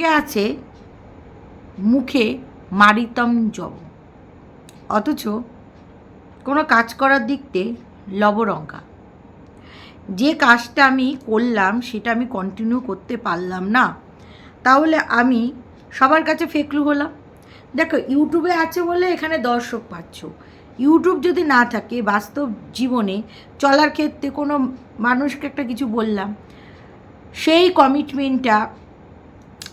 কে আছে? মুখে মারিতম জব। অথচ কোনো কাজ করার দিকতে লবরঙ্কা যে কাজটা আমি করলাম, সেটা আমি কন্টিনিউ করতে পারলাম না, তাহলে আমি সবার কাছে ফেকলু হলাম। দেখো, ইউটিউবে আছে বলে এখানে দর্শক পাচ্ছ। ইউটিউব যদি না থাকে, বাস্তব জীবনে চলার ক্ষেত্রে কোনো মানুষকে একটা কিছু বললাম, সেই কমিটমেন্টটা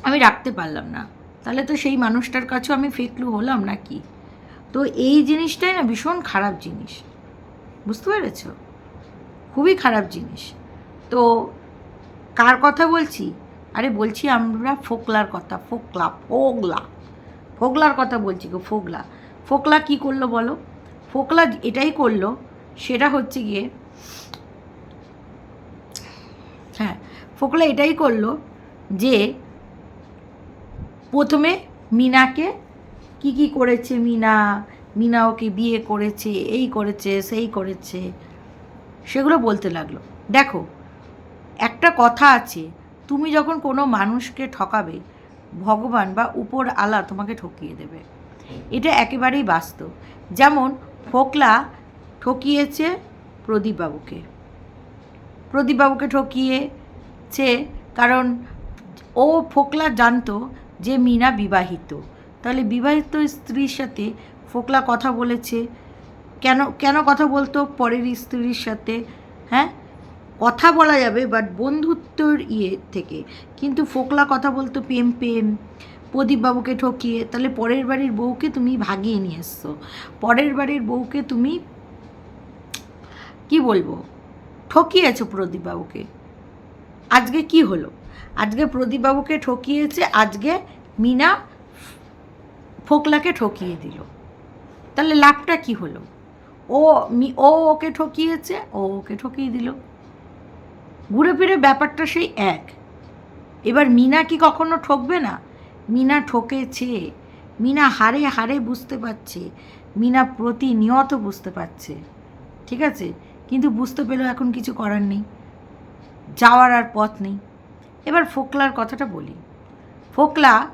আমি রাখতে পারলাম না। তাহলে তো সেই মানুষটার কাছেও আমি ফেকলু হলাম নাকি? তো এই জিনিসটাই না ভীষণ খারাপ জিনিস। বুঝতে পেরেছ? খুবই খারাপ জিনিস। তো কার কথা বলছি? আরে বলছি আমরা ফোকলার কথা, ফোকলা, ফোগলা। ফোগলার কথা বলছি গো, ফোগলা। ফোকলা কি করল বলো? ফোকলা এটাই করল, সেটা হচ্ছে গিয়ে হ্যাঁ ফোকলা এটাই করল যে প্রথমে মিনাকে কি কি করেছে মিনা? মিনা ওকে বিয়ে করেছে, এই করেছে, সেই করেছে, সেগুলো বলতে লাগল। দেখো, একটা কথা আছে, তুমি যখন কোনো মানুষকে ঠকাবে, ভগবান বা উপর আলা তোমাকে ঠকিয়ে দেবে। এটা একেবারেই বাস্তব। যেমন ফোকলা ঠকিয়েছে প্রদীপবাবুকে। প্রদীপবাবুকে ঠকিয়েছে কারণ ও ফোকলা জানতো যে মিনা বিবাহিত। তাহলে বিবাহিত স্ত্রীর সাথে ফোকলা কথা বলেছে। কেন কেন কথা বলতো পরের স্ত্রীর সাথে? হ্যাঁ? কথা বলা যাবে বাট বন্ধুত্বর ইয়ে থেকে। কিন্তু ফোকলা কথা বলতো প্রেম প্রেম। প্রদীপবাবুকে ঠকিয়ে, তাহলে পরের বাড়ির বউকে তুমি ভাগিয়ে নিয়ে এসছো। পরের বাড়ির বউকে তুমি, কি বলব? ঠকিয়েছো প্রদীপবাবুকে আজকে কি হলো? আজকে প্রদীপবাবুকে ঠকিয়েছে, আজকে মিনা ফোকলাকে ঠকিয়ে দিল। তাহলে লাভটা কি হলো? ও ও ওকে ঠকিয়েছে, ও ওকে ঠকিয়ে দিল। ঘুরে ফিরে ব্যাপারটা সেই এক। এবার মিনা কি কখনো ঠকবে না? মিনা ঠকেছে। মিনা হারে হারে বুঝতে পারছে। মিনা প্রতিনিয়ত বুঝতে পারছে। ঠিক আছে? কিন্তু বুঝতে পেলেও এখন কিছু করার নেই। যাওয়ার আর পথ নেই। এবার ফোকলার কথাটা বলি। ফোকলা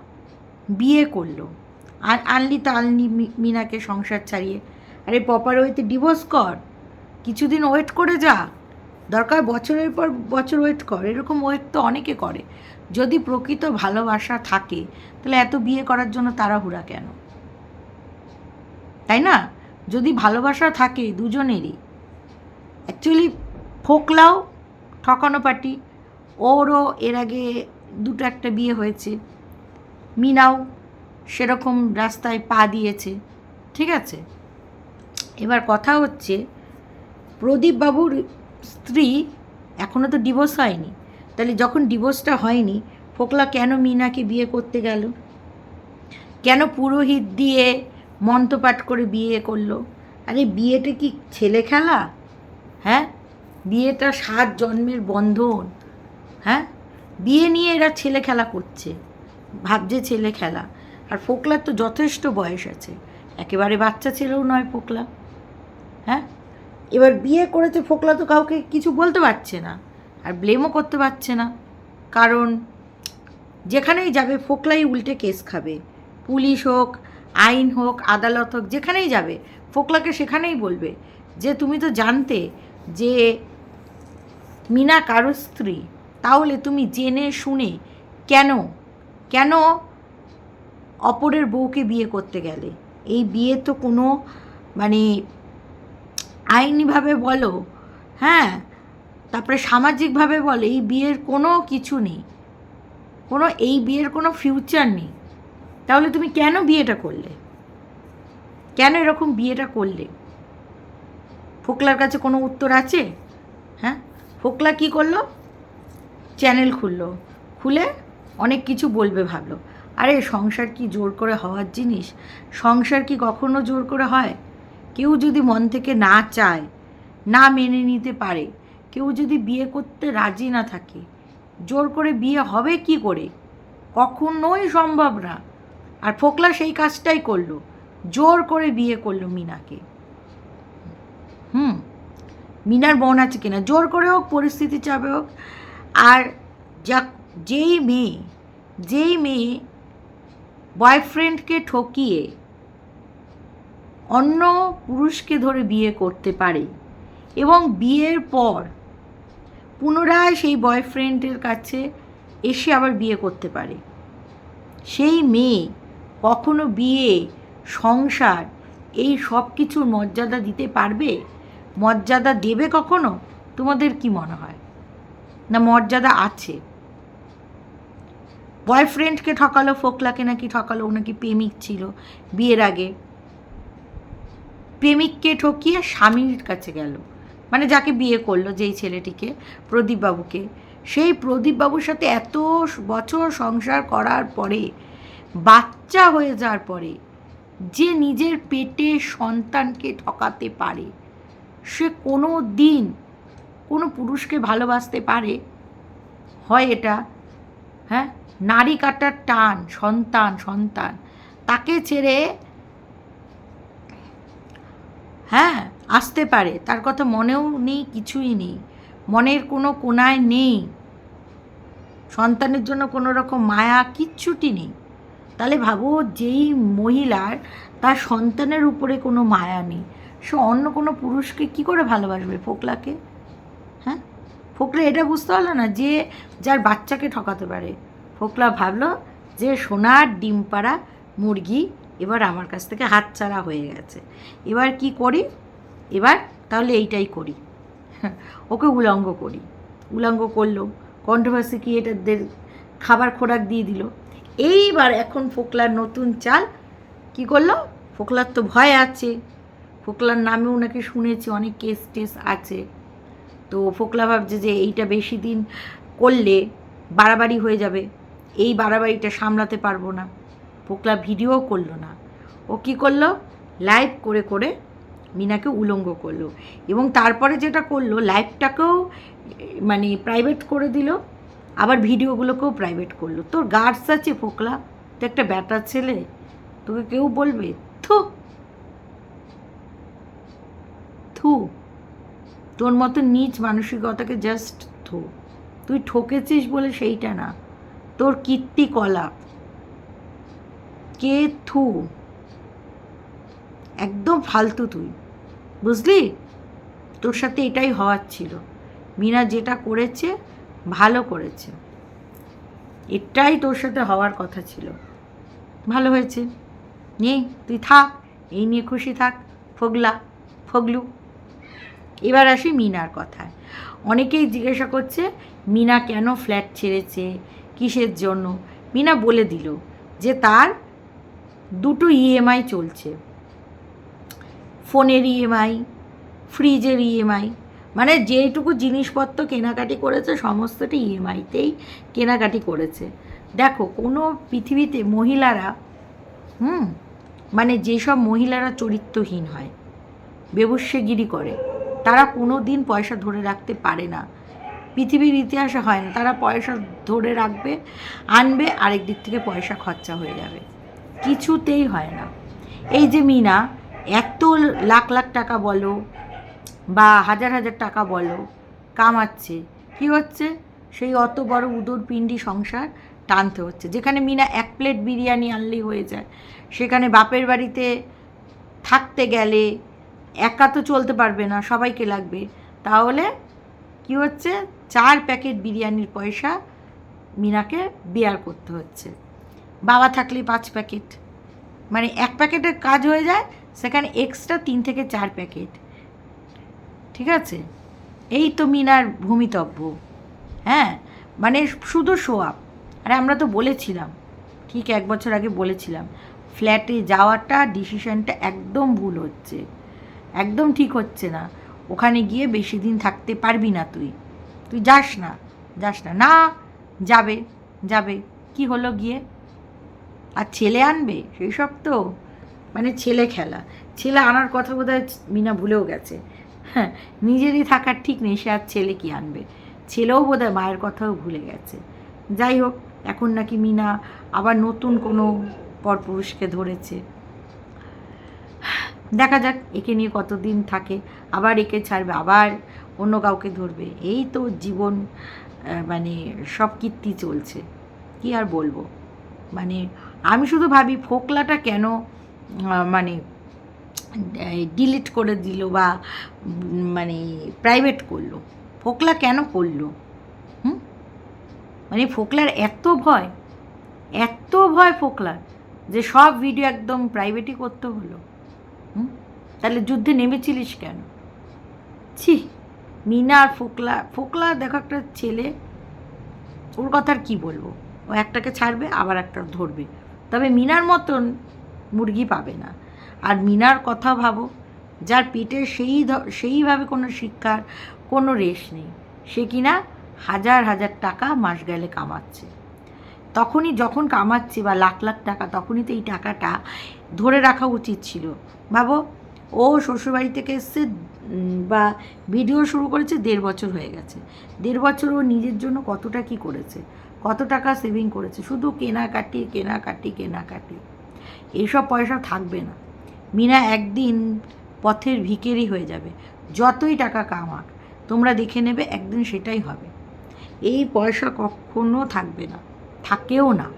বিয়ে করল। আর আনলি তো আনলি মিনাকে সংসার ছাড়িয়ে, আরে পপার ওয়েতে ডিভোর্স কর। কিছুদিন ওয়েট করে যা। দরকার বছরের পর বছর ওয়েট কর। এরকম ওয়েট তো অনেকে করে। যদি প্রকৃত ভালোবাসা থাকে, তাহলে এত বিয়ে করার জন্য তাড়াহুড়া কেন? তাই না? যদি ভালোবাসা থাকে দুজনেরই। অ্যাকচুয়ালি ফোকলাও ঠকানো পার্টি ওরও এর আগে দুটো একটা বিয়ে হয়েছে। মিনাও সেরকম রাস্তায় পা দিয়েছে, ঠিক আছে? এবার কথা হচ্ছে প্রদীপবাবুর স্ত্রী এখনও তো ডিভোর্স হয়নি। তাহলে যখন ডিভোর্সটা হয়নি, ফোকলা কেন মিনাকে বিয়ে করতে গেল? কেন পুরোহিত দিয়ে মন্ত্রপাঠ করে বিয়ে করল? আরে বিয়েটা কি ছেলে খেলা? হ্যাঁ? বিয়েটা সাত জন্মের বন্ধন। হ্যাঁ? বিয়ে নিয়ে এরা ছেলে খেলা করছে, ভাবছে ছেলে খেলা। আর ফোকলার তো যথেষ্ট বয়স আছে। একেবারে বাচ্চা ছেলেও নয় ফোকলা। হ্যাঁ? এবার বিয়ে করেছে ফোকলা তো কাউকে কিছু বলতে পারছে না, আর ব্লেমও করতে পারছে না। কারণ যেখানেই যাবে, ফোকলাই উল্টে কেস খাবে। পুলিশ হোক, আইন হোক, আদালত হোক, যেখানেই যাবে, ফোকলাকে সেখানেই বলবে। যে তুমি তো জানতে যে মিনা কারও স্ত্রী তাহলে তুমি জেনে শুনে কেন কেন অপরের বউকে বিয়ে করতে গেলে? এই বিয়ে তো কোনো মানে আইনিভাবে বলো হ্যাঁ? তারপরে সামাজিকভাবে বলো, এই বিয়ের কোনো কিছু নেই। কোনো, এই বিয়ের কোনো ফিউচার নেই। তাহলে তুমি কেন বিয়েটা করলে? কেন এরকম বিয়েটা করলে? ফোকলার কাছে কোনো উত্তর আছে? হ্যাঁ? ফোকলা কি করল? চ্যানেল খুললো। খুলে অনেক কিছু বলবে ভাবলো। আরে, সংসার কি জোর করে হওয়ার জিনিস? সংসার কি কখনো জোর করে হয়? কেউ যদি মন থেকে না চায়, না মেনে নিতে পারে, কেউ যদি বিয়ে করতে রাজি না থাকে, জোর করে বিয়ে হবে কি করে? কখনোই সম্ভব না। আর ফোকলা সেই কাজটাই করল, জোর করে বিয়ে করল মিনাকে। হুম, মিনার বোন আছে কিনা? জোর করে হোক, পরিস্থিতি চাপে হোক আর যা, যেই মেয়ে যেই মেয়ে বয়ফ্রেন্ডকে ঠকিয়ে অন্য পুরুষকে ধরে বিয়ে করতে পারে এবং বিয়ের পর পুনরায় সেই বয়ফ্রেন্ডের কাছে এসে আবার বিয়ে করতে পারে। সেই মেয়ে কখনো বিয়ে, সংসার এই সব কিছুর মর্যাদা দিতে পারবে? মর্যাদা দেবে কখনো? তোমাদের কি মনে হয়? না মর্যাদা আছে? বয়ফ্রেন্ডকে ঠকালো, ফোকলাকে নাকি ঠকালো, ও নাকি প্রেমিক ছিল বিয়ের আগে। প্রেমিককে ঠকিয়ে স্বামীর কাছে গেল। মানে যাকে বিয়ে করল, যেই ছেলেটিকে, প্রদীপবাবুকে। সেই প্রদীপবাবুর সাথে এত বছর সংসার করার পরে, বাচ্চা হয়ে যাওয়ার পরে, যে নিজের পেটে সন্তানকে ঠকাতে পারে, সে কোনো দিন কোনো পুরুষকে ভালোবাসতে পারে? হয় এটা? হ্যাঁ? নারী কাটার টান, সন্তান সন্তান। তাকে ছেড়ে হ্যাঁ আসতে পারে। তার কথা মনেও নেই, কিছুই নেই। মনের কোনো কোনায় নেই। সন্তানের জন্য কোনো রকম মায়া কিচ্ছুটি নেই। তাহলে ভাবো, যেই মহিলার তার সন্তানের উপরে কোনো মায়া নেই। সে অন্য কোনো পুরুষকে কি করে ভালোবাসবে ফোকলাকে? হ্যাঁ? ফোকলা এটা বুঝতে পারল না যে যার বাচ্চাকে ঠকাতে পারে। ফোকলা ভাবলো যে সোনার ডিম পাড়া মুরগি এবার আমার কাছ থেকে হাতছাড়া হয়ে গেছে। এবার কি করি? এবার তাহলে এইটাই করি। ওকে উলঙ্গ করি। উলঙ্গ করল। কন্ট্রোভার্সি ক্রিয়েটারদের খাবার খোরাক দিয়ে দিল। এইবার এখন ফোকলার নতুন চাল কি করল? ফোকলার তো ভয় আছে। ফোকলার নামেও নাকি শুনেছি, অনেক কেস টেস আছে। তো ফোকলা ভাবছে যে এইটা বেশি দিন করলে বাড়াবাড়ি হয়ে যাবে। এই বাড়াবাড়িটা সামলাতে পারব না। ফোকলা ভিডিও করল না। ও কি করল? লাইভ করে করে মিনাকে উলঙ্গ করল এবং তারপরে যেটা করল, লাইভটাকেও মানে প্রাইভেট করে দিল, আবার ভিডিওগুলোকেও প্রাইভেট করল। তোর গার্ডস আছে ফোকলা? তো একটা ব্যাটার ছেলে? তোকে কেউ বলবে? থু! থু! তোর মতো নিজ মানসিকতাকে জাস্ট থু। তুই ঠকেছিস বলে সেইটা না। তোর কীর্তি কীর্তিকলাপ কে থু? একদম ফালতু তুই। বুঝলি? তোর সাথে এটাই হওয়ার ছিল। মিনা যেটা করেছে, ভালো করেছে। এটাই তোর সাথে হওয়ার কথা ছিল। ভালো হয়েছে। নে, তুই থাক। এই নিয়ে খুশি থাক। ফগলা, ফগলু। এবার আসি মিনার কথায়। অনেকেই জিজ্ঞাসা করছে, মিনা কেন ফ্ল্যাট ছেড়েছে? কিসের জন্য? মিনা বলে দিল যে তার দুটো ইএমআই চলছে। ফোনের ইএমআই ফ্রিজের ইএমআই মানে যেইটুকু জিনিসপত্র কেনাকাটি করেছে, সমস্তটা ইএমআইতেই কেনাকাটি করেছে। দেখো, কোনো পৃথিবীতে মহিলারা, হুম মানে যেসব মহিলারা চরিত্রহীন হয় বেবস্যগিরি করে তারা কোনো দিন পয়সা ধরে রাখতে পারে না। পৃথিবীর ইতিহাসে হয় না। তারা পয়সা ধরে রাখবে, আনবে, আরেক দিক থেকে পয়সা খরচা হয়ে যাবে। কিছুতেই হয় না। এই যে মিনা, এত লাখ লাখ টাকা বলো বা হাজার হাজার টাকা বলো, কামাচ্ছে। কি হচ্ছে? সেই অত বড় উদর পিণ্ডি সংসার টানতে হচ্ছে। যেখানে মিনা এক প্লেট বিরিয়ানি আনলেই হয়ে যায়, সেখানে বাপের বাড়িতে থাকতে গেলে একা তো চলতে পারবে না, সবাইকে লাগবে। তাহলে কি হচ্ছে? চার প্যাকেট বিরিয়ানির পয়সা মিনাকে বেয়ার করতে হচ্ছে। বাবা থাকলে পাঁচ প্যাকেট। মানে এক প্যাকেটের কাজ হয়ে যায়, সেখানে এক্সট্রা তিন থেকে চার প্যাকেট। ঠিক আছে? এই তো মিনার ভূমিতব্য। হ্যাঁ? মানে শুধু আপ আরে আমরা তো বলেছিলাম। ঠিক এক বছর আগে বলেছিলাম। ফ্ল্যাটে যাওয়াটা ডিসিশনটা একদম ভুল হচ্ছে। একদম ঠিক হচ্ছে না। ওখানে গিয়ে বেশি দিন থাকতে পারবি না তুই। তুই যাস না যাস না। না, যাবে যাবে। কি হলো গিয়ে? আর ছেলে আনবে? সেই সব তো। মানে ছেলে খেলা। ছেলে আনার কথা বোধ হয় মিনা ভুলেও গেছে। হ্যাঁ নিজেরই থাকার ঠিক নেই, সে আর ছেলে কি আনবে? ছেলেও বোধ হয় মায়ের কথাও ভুলে গেছে। যাই হোক, এখন নাকি মিনা আবার নতুন কোনো পরপুরুষকে ধরেছে। দেখা যাক একে নিয়ে কতদিন থাকে। আবার একে ছাড়বে, আবার অন্য কাউকে ধরবে। এই তো জীবন মানে সব কীর্তি চলছে। কি আর বলব? মানে আমি শুধু ভাবি ফোকলাটা কেন মানে ডিলিট করে দিল বা মানে প্রাইভেট করল? ফোকলা কেন করল? হুম? মানে ফোকলার এত ভয় এত ভয় ফোকলার যে সব ভিডিও একদম প্রাইভেটই করতে হলো। তাহলে যুদ্ধে নেমেছিলিস কেন? ছি, মিনা আর ফোকলা ফোকলা দেখো একটা ছেলে, ওর কথা আর কী বলব? ও একটাকে ছাড়বে, আবার একটা ধরবে। তবে মিনার মতন মুরগি পাবে না। আর মিনার কথা ভাবো, যার পেটে সেই সেইভাবে কোনো শিক্ষার কোনো রেশ নেই। সে কিনা হাজার হাজার টাকা মাস গেলে কামাচ্ছে। তখনই যখন কামাচ্ছে বা লাখ লাখ টাকা, তখনই তো এই টাকাটা ধরে রাখা উচিত ছিল। ভাবো, ও শ্বশুরবাড়ি থেকে এসছে বা ভিডিও শুরু করেছে, দেড় বছর হয়ে গেছে। দেড় বছর ও নিজের জন্য কতটা কি করেছে? কত টাকা সেভিং করেছে? শুধু কেনাকাটি কেনাকাটি কেনাকাটি। এইসব পয়সা থাকবে না। মিনা একদিন পথের ভিকেরি হয়ে যাবে। যতই টাকা কামাক, তোমরা দেখে নেবে, একদিন সেটাই হবে। এই পয়সা কখনো থাকবে না। থাকেও না।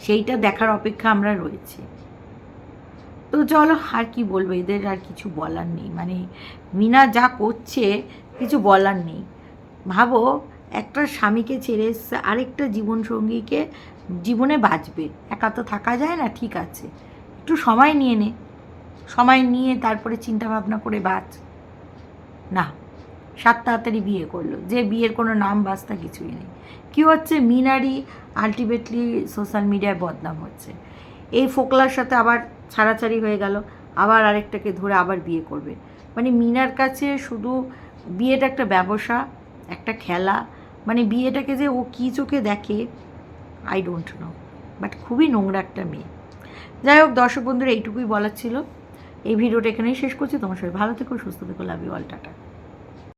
সেইটা দেখার অপেক্ষা আমরা রয়েছি। তো চলো আর কি বলব, এদের আর কিছু বলার নেই। মানে মিনা যা করছে, কিছু বলার নেই। ভাবো, একটা স্বামীকে ছেড়ে এসছে, আরেকটা জীবনসঙ্গীকে জীবনে বাঁচবে। একা তো থাকা যায় না, ঠিক আছে। একটু সময় নিয়ে নে। সময় নিয়ে তারপরে চিন্তা ভাবনা করে বাঁচ। না, সাত তাড়াতাড়ি বিয়ে করল। যে বিয়ের কোনো নাম বাস্তা কিছুই নেই। কী হচ্ছে, মিনারই আলটিমেটলি সোশ্যাল মিডিয়ায় বদনাম হচ্ছে। এই ফোকলার সাথে আবার ছাড়াছাড়ি হয়ে গেল, আবার আরেকটাকে ধরে আবার বিয়ে করবে। মানে মিনার কাছে শুধু বিয়েটা একটা ব্যবসা, একটা খেলা মানে বিয়েটাকে যে ও কী চোখে দেখে আই ডোন্ট নো বাট খুবই নোংরা একটা মেয়ে। যাই হোক, দর্শক বন্ধুরা, এইটুকুই বলার ছিল। এই ভিডিওটা এখানেই শেষ করছি। তোমার সবাই ভালো থেকো, সুস্থ থেকো লাভ ইউ অল টাটা।